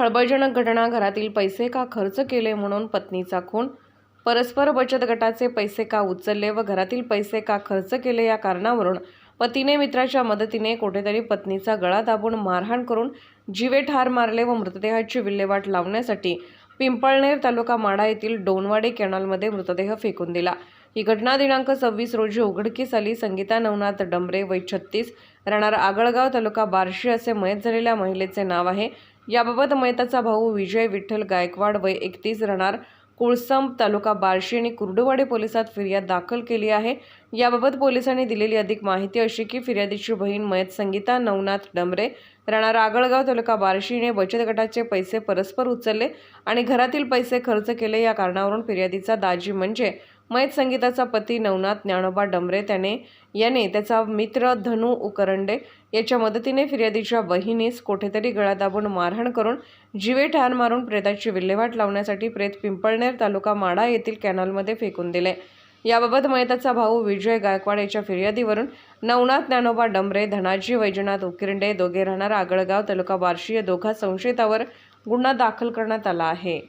खळबळजनक घटना घरातील पैसे का खर्च केले म्हणून पत्नीचा खून? परस्पर बचत गटाचे पैसे का उचलले व घरातील पैसे का खर्च केले या कारणावरून पतीने मित्राच्या मदतीने कुठेतरी पत्नीचा गळा दाबून मारहाण करून जीवे ठार मारले व मृतदेहाची विल्हेवाट लावण्यासाठी पिंपळनेर तालुका माढा येथील डोनवाडे कॅनॉलमध्ये मृतदेह फेकून दिला. ही घटना दिनांक सव्वीस रोजी उघडकीस आली. संगीता नवनाथ डंबरे वय छत्तीस राहणार आगळगाव तालुका बार्शी असे मयत झालेल्या महिलेचे नाव आहे. याबाबत मयताचा भाऊ विजय विठ्ठल गायकवाड वय एकतीस राहणार. कुळसम तालुका बार्शी आणि कुर्डुवाडे पोलिसात फिर्याद दाखल केली आहे. याबाबत पोलिसांनी दिलेली अधिक माहिती अशी की फिर्यादीची बहीण मयत संगीता नवनाथ डमरे राहणार आगळगाव तालुका बार्शीने बचत गटाचे पैसे परस्पर उचलले आणि घरातील पैसे खर्च केले या कारणावरून फिर्यादीचा दाजी म्हणजे मयत संगीताचा पती नवनाथ ज्ञानोबा डंबरे त्याने याने त्याचा मित्र धनू उकरंडे याच्या मदतीने फिर्यादीच्या बहिणीस कोठेतरी गळा दाबून मारहाण करून जीवे ठार मारून प्रेताची विल्हेवाट लावण्यासाठी प्रेत पिंपळनेर तालुका माडा येथील कॅनॉलमध्ये फेकून दिले. याबाबत मयताचा भाऊ विजय गायकवाड याच्या फिर्यादीवरून नवनाथ ज्ञानोबा डमरे धनाजी वैजनाथ उकिरंडे दोघे राहणार आगळगाव तालुका बार्शी या दोघा संशयितावर गुन्हा दाखल करण्यात आला आहे.